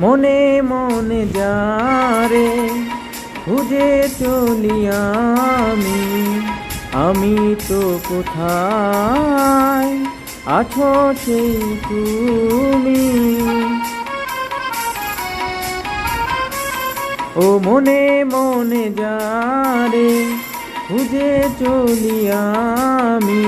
মনে মনে যারে খুঁজে চলি আমি আমি তো কোথায় আছো সেই তুমি? ও মনে মনে যারে খুঁজে চলি আমি,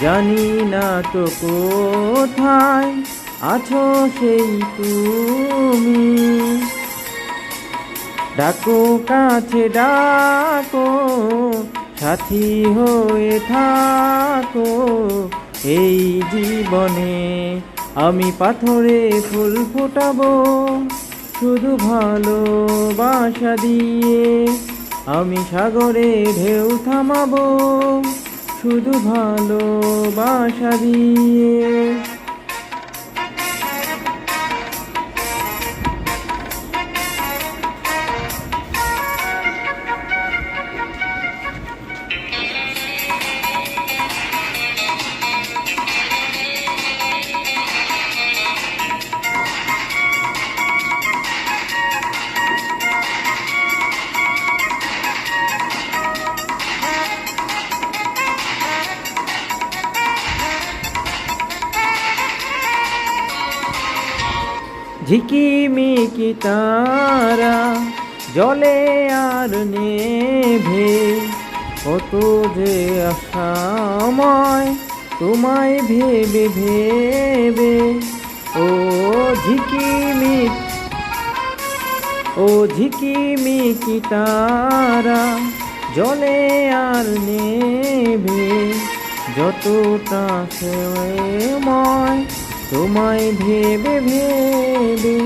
জানি না তো কোথায় আছো সেই তুমি। ডাকো, কাছে ডাকো, সাথী হয়ে থাকো। এই জীবনে আমি পাথরে ফুল ফোটাবো, শুধু ভালোবাসা দিয়ে আমি সাগরে ঢেউ থামাবো, শুধু ভালোবাসা দিয়ে। ঝিকিমিকি তারা, জলে আর নেভে। কত যে আশাময়, তোমায় ভেবে ভেবে। ও ঝিকিমিক ও ঝিকিমিকি তারা, জলে আর নেভে। যতটা ময় তোমায় ভেবে ভেবে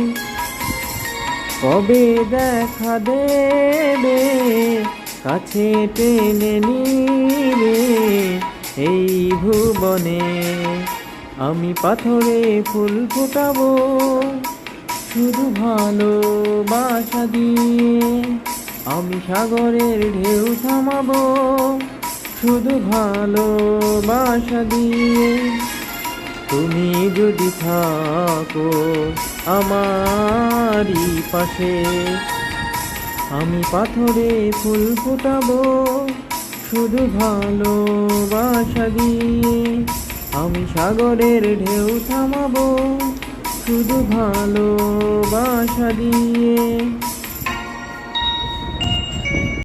কবে দেখা দেবে? কাছে টেনে নিবে এই ভুবনে আমি পাথরে ফুল ফোটাবো। শুধু ভালোবাসা দিয়ে আমি সাগরের ঢেউ থামাবো। শুধু ভালোবাসা দিয়ে তুমি যদি থাকো আমারই পাশে, আমি পাথরে ফুল ফোটাবো, শুধু ভালোবাসা দিয়ে। আমি সাগরের ঢেউ থামাবো, শুধু ভালোবাসা দিয়ে।